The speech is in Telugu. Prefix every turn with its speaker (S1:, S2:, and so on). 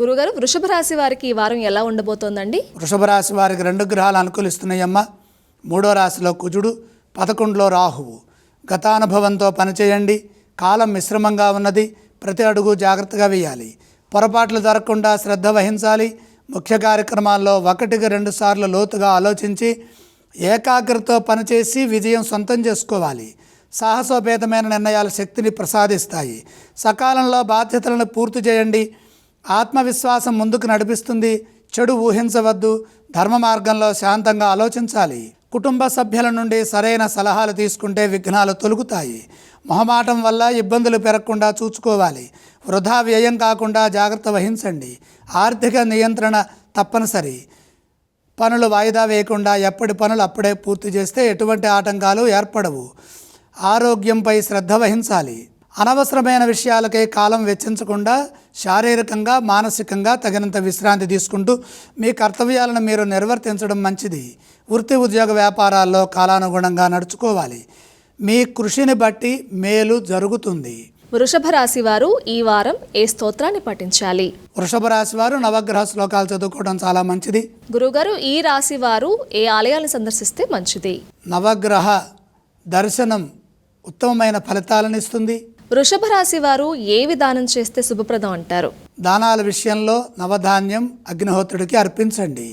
S1: గురుగారు వృషభ రాశి వారికి ఈ వారం ఎలా ఉండబోతోందండి?
S2: వృషభ రాశి వారికి రెండు గ్రహాలు అనుకూలిస్తున్నాయమ్మ. మూడో రాశిలో కుజుడు పదకొండులో రాహువు. గతానుభవంతో పనిచేయండి. కాలం మిశ్రమంగా ఉన్నది. ప్రతి అడుగు జాగ్రత్తగా వేయాలి. పొరపాట్లు జరగకుండా శ్రద్ధ వహించాలి. ముఖ్య కార్యక్రమాల్లో ఒకటికి రెండు సార్లు లోతుగా ఆలోచించి ఏకాగ్రతతో పనిచేసి విజయం సొంతం చేసుకోవాలి. సాహసోపేతమైన నిర్ణయాల శక్తిని ప్రసాదిస్తాయి. సకాలంలో బాధ్యతలను పూర్తి చేయండి. ఆత్మవిశ్వాసం ముందుకు నడిపిస్తుంది. చెడు ఊహించవద్దు. ధర్మ మార్గంలో శాంతంగా ఆలోచించాలి. కుటుంబ సభ్యుల నుండి సరైన సలహాలు తీసుకుంటే విఘ్నాలు తొలుగుతాయి. మొహమాటం వల్ల ఇబ్బందులు పెరగకుండా చూసుకోవాలి వృధా వ్యయం కాకుండా జాగ్రత్త వహించండి. ఆర్థిక నియంత్రణ తప్పనిసరి. పనులు వాయిదా వేయకుండా ఎప్పటి పనులు అప్పుడే పూర్తి చేస్తే ఎటువంటి ఆటంకాలు ఏర్పడవు. ఆరోగ్యంపై శ్రద్ధ వహించాలి. అనవసరమైన విషయాలకే కాలం వెచ్చించకుండా శారీరకంగా మానసికంగా తగినంత విశ్రాంతి తీసుకుంటూ మీ కర్తవ్యాలను మీరు నిర్వర్తించడం మంచిది. వృత్తి ఉద్యోగ వ్యాపారాల్లో కాలానుగుణంగా నడుచుకోవాలి. మీ కృషిని బట్టి మేలు జరుగుతుంది.
S1: వృషభ రాశి వారు ఈ వారం ఏ స్తోత్రాన్ని పఠించాలి?
S2: వృషభ రాశి వారు నవగ్రహ శ్లోకాలు చదువుకోవడం చాలా మంచిది.
S1: గురుగారు ఈ రాశి వారు ఏ ఆలయాలను సందర్శిస్తే మంచిది?
S2: నవగ్రహ దర్శనం ఉత్తమమైన ఫలితాలను ఇస్తుంది.
S1: వృషభ రాశి వారు ఏ విధానం చేస్తే శుభప్రదం అంటారు?
S2: దానాల విషయంలో నవధాన్యం అగ్నిహోత్రుడికి అర్పించండి.